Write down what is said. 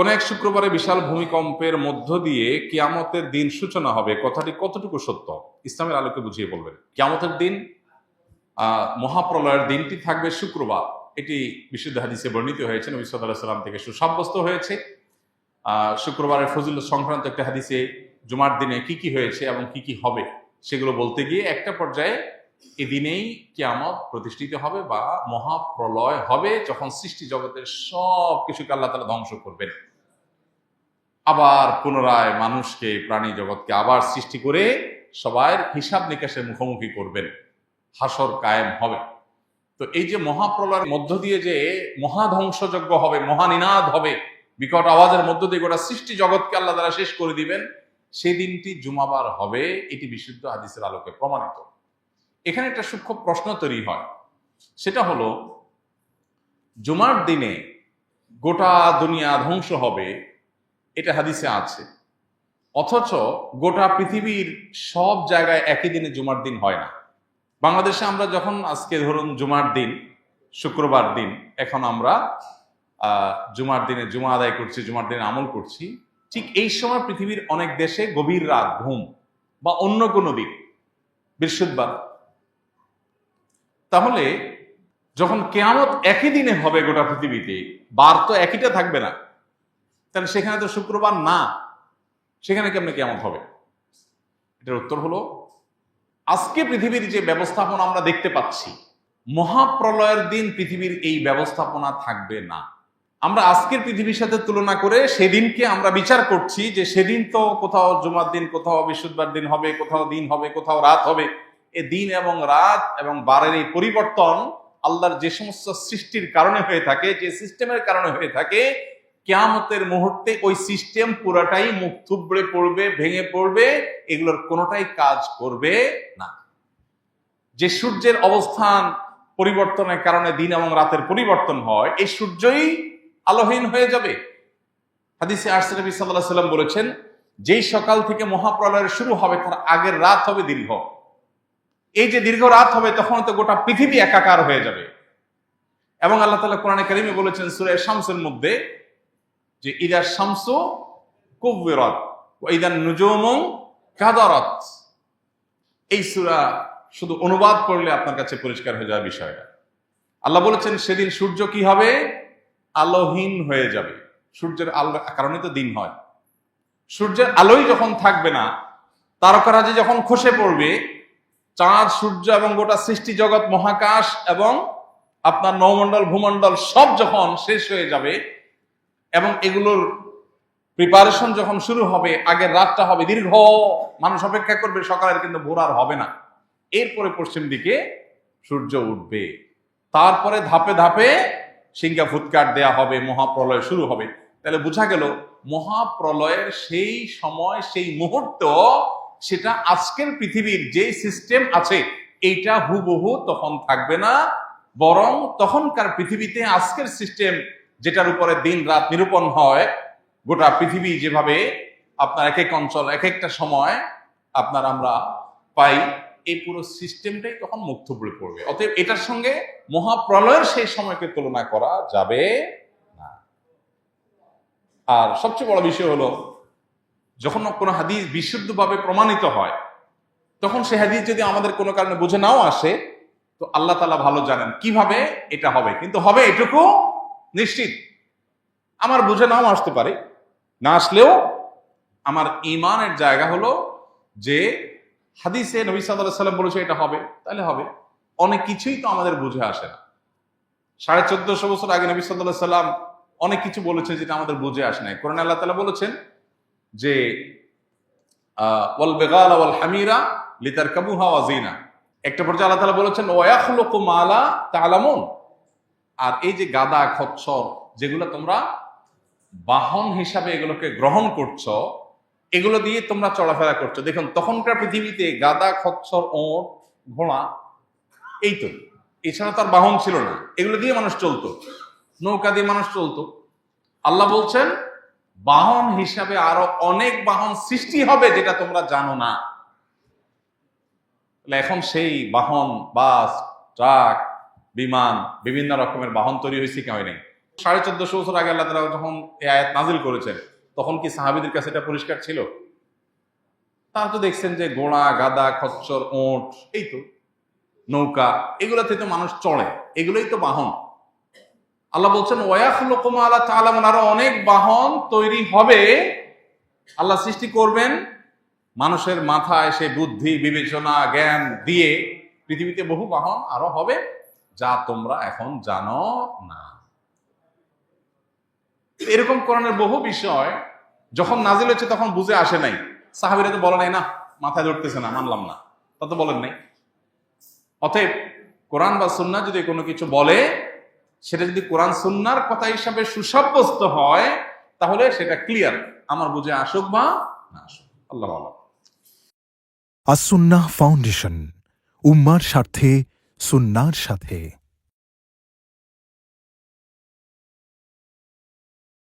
কোন এক শুক্রবারে বিশাল ভূমিকম্পের মধ্য দিয়ে কিয়ামতের দিন সূচনা হবে, কথাটি কতটুকু সত্য? ইসলামের আলোকে বুঝিয়ে বলবেন। কিয়ামতের দিন মহাপ্রলয়ের দিনটি থাকবে শুক্রবার। এটি বিশুদ্ধ হাদিসে বর্ণিত হয়েছে, নবী সাল্লাহ সাল্লাম থেকে সুসাব্যস্ত হয়েছে। শুক্রবারের ফজিল সংক্রান্ত একটা হাদিসে জুমার দিনে কি কি হয়েছে এবং কি কি হবে, সেগুলো বলতে গিয়ে একটা পর্যায়ে এদিনেই কিয়ামত প্রতিষ্ঠিত হবে বা মহাপ্রলয় হবে, যখন সৃষ্টি জগতের সব কিছুকে আল্লাহ তালা ধ্বংস করবেন। আবার পুনরায় মানুষকে, প্রাণী জগৎকে আবার সৃষ্টি করে সবার হিসাব নিকাশের মুখোমুখি করবেন। হাসর কায়েম হবে। তো এই যে মহাপ্রলয়ের মধ্য দিয়ে যে মহাধ্বংসযজ্ঞ হবে, মহানিনাদ হবে, বিকট আওয়াজের মধ্য দিয়ে গোটা সৃষ্টি জগৎকে আল্লাহ তারা শেষ করে দিবেন, সেই দিনটি জুমাবার হবে, এটি বিশুদ্ধ হাদিসের আলোকে প্রমাণিত। এখানে একটা সূক্ষ্ম প্রশ্ন তৈরি হয়। সেটা হলো, জুমার দিনে গোটা দুনিয়া ধ্বংস হবে এটা হাদিসে আছে। অথচ গোটা পৃথিবীর সব জায়গায় একই দিনে জুমার দিন হয় না। বাংলাদেশে আমরা যখন আজকে ধরুন জুমার দিন, শুক্রবার দিন, এখন আমরা জুমার দিনে জুমা আদায় করছি, জুমার দিনে আমল করছি, ঠিক এই সময় পৃথিবীর অনেক দেশে গভীর রাত, ঘুম বা অন্য কোনো দিন, বৃহস্পতিবার। তাহলে যখন কেয়ামত একই দিনে হবে গোটা পৃথিবীতে, বার তো একইটা থাকবে না। তাহলে সেখানে তো শুক্রবার না, সেখানে কেমনে কেমন হবে? এটার উত্তর হলো, আজকে পৃথিবীর যে ব্যবস্থাপনা আমরা দেখতে পাচ্ছি, মহাপ্রলয়ের দিন পৃথিবীর এই ব্যবস্থাপনা থাকবে না। আমরা আজকের পৃথিবীর সাথে তুলনা করে সেদিনকে আমরা বিচার করছি যে সেদিন তো কোথাও জুমার দিন, কোথাও বৃহস্পতিবার দিন হবে, কোথাও দিন হবে, কোথাও রাত হবে। এ দিন এবং রাত এবং বারের এই পরিবর্তন আল্লাহর যে সমস্ত সৃষ্টির কারণে হয়ে থাকে, যে সিস্টেমের কারণে হয়ে থাকে কেয়ামতের মুহূর্তে ওই সিস্টেম পুরাটাই মুখ থুবড়ে পড়বে, ভেঙে পড়বে, এগুলোর কোনোটাই কাজ করবে না। যে সূর্যের অবস্থান পরিবর্তনের কারণে দিন এবং রাতের পরিবর্তন হয়, এই সূর্যই আলোহীন হয়ে যাবে। হাদিসে আরসে নবী সাল্লাহ সাল্লাম বলেছেন, যেই সকাল থেকে মহাপ্রলয়ের শুরু হবে, তার আগের রাত হবে দীর্ঘ। এই যে দীর্ঘ রাত হবে তখন তো গোটা পৃথিবী একাকার হয়ে যাবে। এবং আল্লাহ তালা কোরআনে কারিমে বলেছেন, সুরে শামসের মধ্যে যে ইদার শামস কুবিরত ইদার নুজুম কাদারত। এই সুরা শুধু অনুবাদ করলে আপনার কাছে পরিষ্কার হয়ে যাবে বিষয়টা। আল্লাহ বলেছেন, সেদিন সূর্য কি হবে? আলোহীন হয়ে যাবে। সূর্যের আলো কারণে তো দিন হয়। সূর্যের আলোই যখন থাকবে না, তারকারাজি যখন খসে পড়বে, চাঁদ, সূর্য এবং গোটা সৃষ্টি জগৎ, মহাকাশ এবং আপনার নৌমণ্ডল, ভূমণ্ডল সব যখন শেষ হয়ে যাবে এবং এগুলোর প্রিপারেশন যখন শুরু হবে, আগের রাতটা হবে দীর্ঘ, মানুষ অপেক্ষা করবে, সকালের কিন্তু ভোর আর হবে না। এরপরে পশ্চিম দিকে সূর্য উঠবে। তারপরে ধাপে ধাপে সিংহা ফুৎকার দেয়া হবে, মহাপ্রলয় শুরু হবে। তাহলে বোঝা গেল, মহাপ্রলয়ের সেই সময়, সেই মুহূর্ত, সেটা আজকের পৃথিবীর যে সিস্টেম আছে, এইটা হুবহু তখন থাকবে না, বরং তখনকার পৃথিবীতে আজকের সিস্টেম যেটার উপরে দিন রাত নিরূপণ হয়, গোটা পৃথিবী যেভাবে আপনার এক এক অঞ্চল, এক একটা সময় আপনার আমরা পাই, এই পুরো সিস্টেমটাই তখন মুক্ত পড়ে পড়বে। অতএব এটার সঙ্গে মহাপ্রলয়ের সেই সময়কে তুলনা করা যাবে না। আর সবচেয়ে বড় বিষয় হলো, যখন কোনো হাদিস বিশুদ্ধভাবে প্রমাণিত হয়, তখন সে হাদিস যদি আমাদের কোনো কারণে বুঝে নাও আসে, তো আল্লাহ তালা ভালো জানেন কীভাবে এটা হবে। কিন্তু হবে এটুকু নিশ্চিত। আমার বুঝে নাও আসতে পারে। না আসলেও আমার ইমানের জায়গা হলো যে হাদিসে নবী সাল্লাহ সাল্লাম বলেছে এটা হবে, তাহলে হবে। অনেক কিছুই তো আমাদের বুঝে আসে না। সাড়ে চোদ্দশো বছর আগে নবী সাল্লাহ সাল্লাম অনেক কিছু বলেছেন যেটা আমাদের বুঝে আসে নাই। কোরআন আল্লাহ তালা বলেছেন যে ওয়াল বেগাল ওয়াল হামিরা লিতার কাবুহা ওয়াজিনা একটা পর্যায়ে আল্লাহ তালা বলেছেন ওয়াখলোক মালা তালামুন আর এই যে গাদা খচ্চর যেগুলো তোমরা বাহন হিসাবে এগুলোকে গ্রহণ করছ, এগুলো দিয়ে তোমরা চলাফেরা করছ। দেখুন, তখনকার পৃথিবীতে গাদা খচ্চর ওঁট ঘোড়া, এই তো। এছাড়া তার বাহন ছিল না। এগুলো দিয়ে মানুষ চলতো। নৌকা দিয়ে মানুষ চলতো। আল্লাহ বলছেন, বাহন হিসাবে আরও অনেক বাহন সৃষ্টি হবে যেটা তোমরা জানো না। এখন সেই বাহন, বাস, ট্রাক বিমান, বিভিন্ন রকমের বাহন তৈরি হয়েছে কি হয় নাই। সাড়ে চোদ্দশো বছর আগে আল্লাহ তালা যখন এই আয়াত নাজিল করেছেন, তখন কি সাহাবিদের কাছে এটা পরিষ্কার ছিল? তারা তো দেখছেন যে ঘোড়া গাদা খচ্চর, ওঁট, এই তো নৌকা, এগুলোতে তো মানুষ চড়ে, এগুলোই তো বাহন। আল্লাহ বলছেন ওয়াখলুকুমা আল্লাহ তাআলামুন আরও অনেক বাহন তৈরি হবে, আল্লাহ সৃষ্টি করবেন মানুষের মাথায় সে বুদ্ধি, বিবেচনা, জ্ঞান দিয়ে পৃথিবীতে বহু বাহন আরও হবে। যা তোমরা এখন জানো না। এরকম কোরআনের বহু বিষয় যখন নাজিল হচ্ছে তখন বুঝে আসে নাই। সাহাবিরা তো বলে নাই, না, মাথায় ধরতেছে না, মানলাম না। তা তো বলেন নাই। অতএব কোরআন বা সুন্না যদি কোনো কিছু বলে, সেটা যদি কোরআন সুন্নার কথা হিসাবে সুসাব্যস্ত হয়, তাহলে সেটা ক্লিয়ার আমার বুঝে আসুক বা না আসুক। আল্লাহ আসুন্নাহ ফাউন্ডেশন, উম্মার স্বার্থে সুন্নার সাথে।